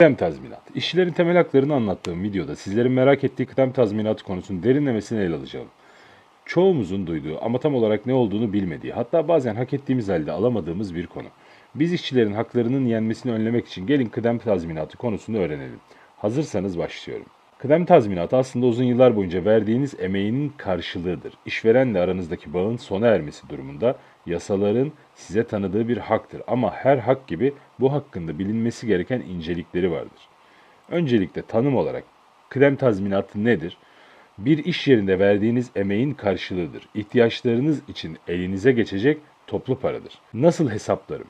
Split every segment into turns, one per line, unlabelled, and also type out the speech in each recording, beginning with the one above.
Kıdem tazminat. İşçilerin temel haklarını anlattığım videoda sizlerin merak ettiği kıdem tazminatı konusunun derinlemesine ele alacağım. Çoğumuzun duyduğu ama tam olarak ne olduğunu bilmediği, hatta bazen hak ettiğimiz halde alamadığımız bir konu. Biz işçilerin haklarının yenmesini önlemek için gelin kıdem tazminatı konusunu öğrenelim. Hazırsanız başlıyorum. Kıdem tazminatı aslında uzun yıllar boyunca verdiğiniz emeğinin karşılığıdır. İşverenle aranızdaki bağın sona ermesi durumunda yasaların size tanıdığı bir haktır. Ama her hak gibi bu hakkında bilinmesi gereken incelikleri vardır. Öncelikle tanım olarak kıdem tazminatı nedir? Bir iş yerinde verdiğiniz emeğin karşılığıdır. İhtiyaçlarınız için elinize geçecek toplu paradır. Nasıl hesaplarım?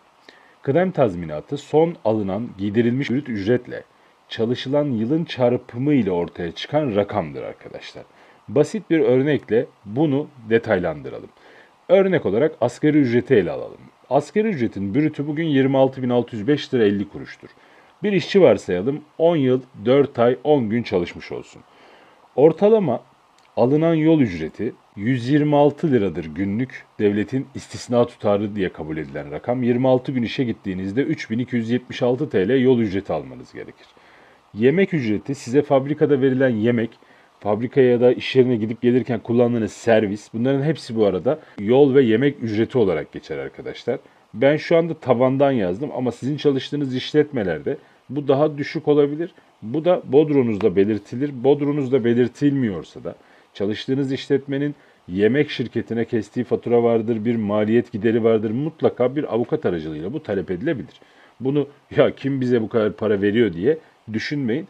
Kıdem tazminatı son alınan giydirilmiş brüt ücretle çalışılan yılın çarpımı ile ortaya çıkan rakamdır arkadaşlar. Basit bir örnekle bunu detaylandıralım. Örnek olarak asgari ücreti ele alalım. Asgari ücretin brütü bugün 26.605 lira 50 kuruştur. Bir işçi varsayalım 10 yıl 4 ay 10 gün çalışmış olsun. Ortalama alınan yol ücreti 126 liradır günlük devletin istisna tutarı diye kabul edilen rakam. 26 gün işe gittiğinizde 3276 TL yol ücreti almanız gerekir. Yemek ücreti size fabrikada verilen yemek, fabrikaya ya da iş yerine gidip gelirken kullandığınız servis bunların hepsi bu arada yol ve yemek ücreti olarak geçer arkadaşlar. Ben şu anda tavandan yazdım ama sizin çalıştığınız işletmelerde bu daha düşük olabilir. Bu da bodronuzda belirtilir. Bodronuzda belirtilmiyorsa da çalıştığınız işletmenin yemek şirketine kestiği fatura vardır, bir maliyet gideri vardır. Mutlaka bir avukat aracılığıyla bu talep edilebilir. Bunu ya kim bize bu kadar para veriyor diye düşünmeyin.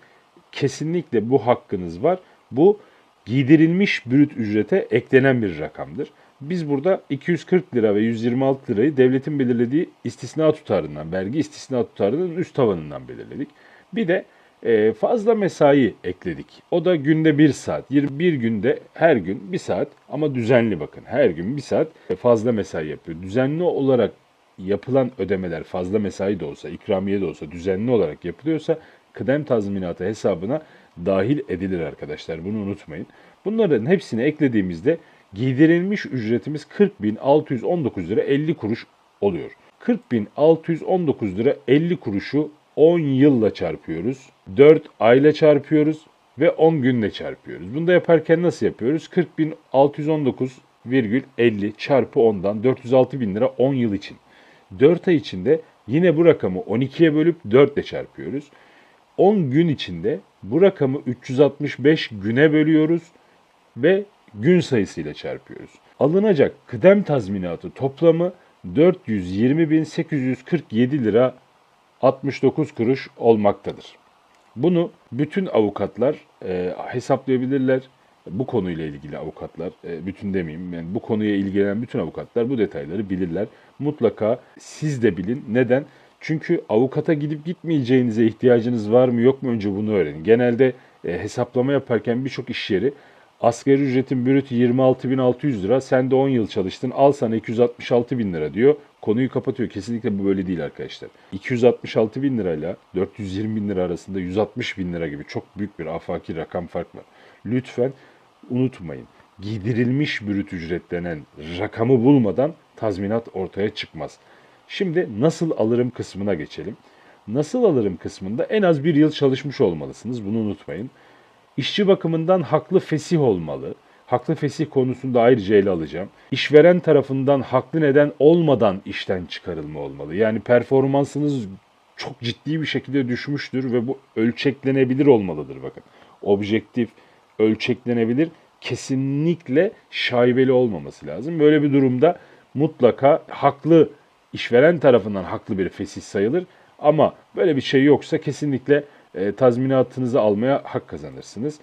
Kesinlikle bu hakkınız var. Bu giydirilmiş brüt ücrete eklenen bir rakamdır. Biz burada 240 lira ve 126 lirayı devletin belirlediği istisna tutarından, vergi istisna tutarının üst tavanından belirledik. Bir de e, fazla mesai ekledik. O da günde bir saat. Bir günde her gün bir saat ama düzenli bakın. Her gün bir saat fazla mesai yapıyor. Düzenli olarak yapılan ödemeler fazla mesai de olsa, ikramiye de olsa düzenli olarak yapılıyorsa kıdem tazminatı hesabına dahil edilir arkadaşlar. Bunu unutmayın. Bunların hepsini eklediğimizde giydirilmiş ücretimiz 40.619 lira 50 kuruş oluyor. 40.619 lira 50 kuruşu 10 yılla çarpıyoruz. 4 ayla çarpıyoruz ve 10 günle çarpıyoruz. Bunu da yaparken nasıl yapıyoruz? 40.619,50 çarpı 10'dan 406 bin lira 10 yıl için. 4 ay içinde yine bu rakamı 12'ye bölüp 4 ile çarpıyoruz. 10 gün içinde bu rakamı 365 güne bölüyoruz ve gün sayısıyla çarpıyoruz. Alınacak kıdem tazminatı toplamı 420.847 lira 69 kuruş olmaktadır. Bunu bütün avukatlar e, hesaplayabilirler. Bu konuyla ilgili avukatlar, e, bütün demeyeyim, yani bu konuya ilgilenen bütün avukatlar bu detayları bilirler. Mutlaka siz de bilin. Neden? Çünkü avukata gidip gitmeyeceğinize ihtiyacınız var mı yok mu önce bunu öğrenin. Genelde e, hesaplama yaparken birçok iş yeri asgari ücretin brütü 26.600 lira, sen de 10 yıl çalıştın, al sana 266 bin lira diyor. Konuyu kapatıyor. Kesinlikle bu böyle değil arkadaşlar. 266 bin lirayla 420 bin lira arasında 160 bin lira gibi çok büyük bir afaki rakam fark var. Lütfen unutmayın. Giydirilmiş brüt ücret denen rakamı bulmadan tazminat ortaya çıkmaz. Şimdi nasıl alırım kısmına geçelim. Nasıl alırım kısmında en az bir yıl çalışmış olmalısınız. Bunu unutmayın. İşçi bakımından haklı fesih olmalı. Haklı fesih konusunda ayrıca ele alacağım. İşveren tarafından haklı neden olmadan işten çıkarılma olmalı. Yani performansınız çok ciddi bir şekilde düşmüştür ve bu ölçeklenebilir olmalıdır bakın. Objektif, ölçeklenebilir, kesinlikle şaibeli olmaması lazım. Böyle bir durumda mutlaka haklı işveren tarafından haklı bir fesih sayılır. Ama böyle bir şey yoksa kesinlikle e, tazminatınızı almaya hak kazanırsınız.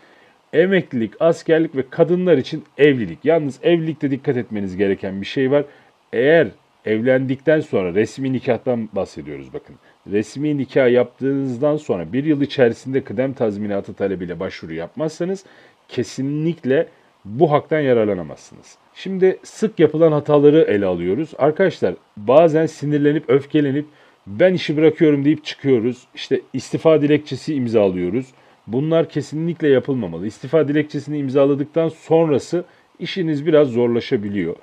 Emeklilik, askerlik ve kadınlar için evlilik. Yalnız evlilikte dikkat etmeniz gereken bir şey var. Eğer evlendikten sonra resmi nikahtan bahsediyoruz bakın. Resmi nikah yaptığınızdan sonra bir yıl içerisinde kıdem tazminatı talebiyle başvuru yapmazsanız kesinlikle bu haktan yararlanamazsınız. Şimdi sık yapılan hataları ele alıyoruz. Arkadaşlar bazen sinirlenip öfkelenip ben işi bırakıyorum deyip çıkıyoruz. İşte istifa dilekçesi imzalıyoruz. Bunlar kesinlikle yapılmamalı. İstifa dilekçesini imzaladıktan sonrası işiniz biraz zorlaşabiliyor.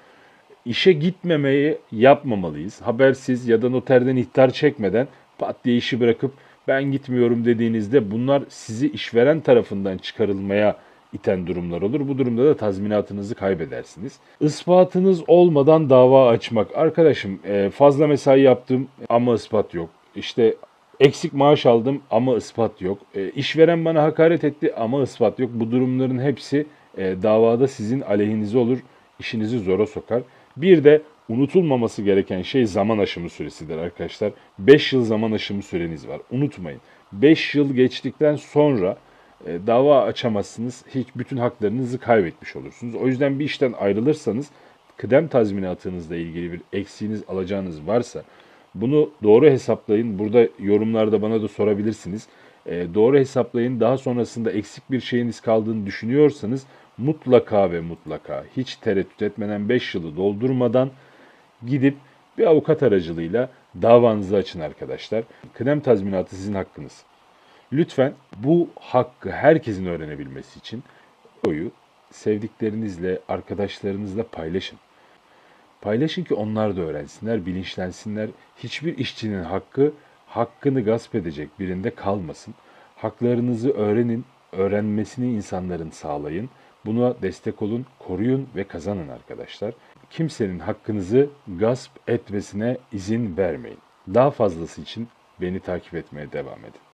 İşe gitmemeyi yapmamalıyız. Habersiz ya da noterden ihtar çekmeden pat diye işi bırakıp ben gitmiyorum dediğinizde bunlar sizi işveren tarafından çıkarılmaya iten durumlar olur. Bu durumda da tazminatınızı kaybedersiniz. Ispatınız olmadan dava açmak. Arkadaşım e, fazla mesai yaptım ama ispat yok. İşte eksik maaş aldım ama ispat yok. E, işveren bana hakaret etti ama ispat yok. Bu durumların hepsi e, davada sizin aleyhinize olur. işinizi zora sokar. Bir de unutulmaması gereken şey zaman aşımı süresidir arkadaşlar. 5 yıl zaman aşımı süreniz var. Unutmayın. 5 yıl geçtikten sonra e, dava açamazsınız. Hiç bütün haklarınızı kaybetmiş olursunuz. O yüzden bir işten ayrılırsanız kıdem tazminatınızla ilgili bir eksiğiniz alacağınız varsa bunu doğru hesaplayın. Burada yorumlarda bana da sorabilirsiniz. E, doğru hesaplayın. Daha sonrasında eksik bir şeyiniz kaldığını düşünüyorsanız mutlaka ve mutlaka hiç tereddüt etmeden 5 yılı doldurmadan gidip bir avukat aracılığıyla davanızı açın arkadaşlar. Kıdem tazminatı sizin hakkınız. Lütfen bu hakkı herkesin öğrenebilmesi için oyu sevdiklerinizle, arkadaşlarınızla paylaşın. Paylaşın ki onlar da öğrensinler, bilinçlensinler. Hiçbir işçinin hakkı hakkını gasp edecek birinde kalmasın. Haklarınızı öğrenin, öğrenmesini insanların sağlayın. Buna destek olun, koruyun ve kazanın arkadaşlar. Kimsenin hakkınızı gasp etmesine izin vermeyin. Daha fazlası için beni takip etmeye devam edin.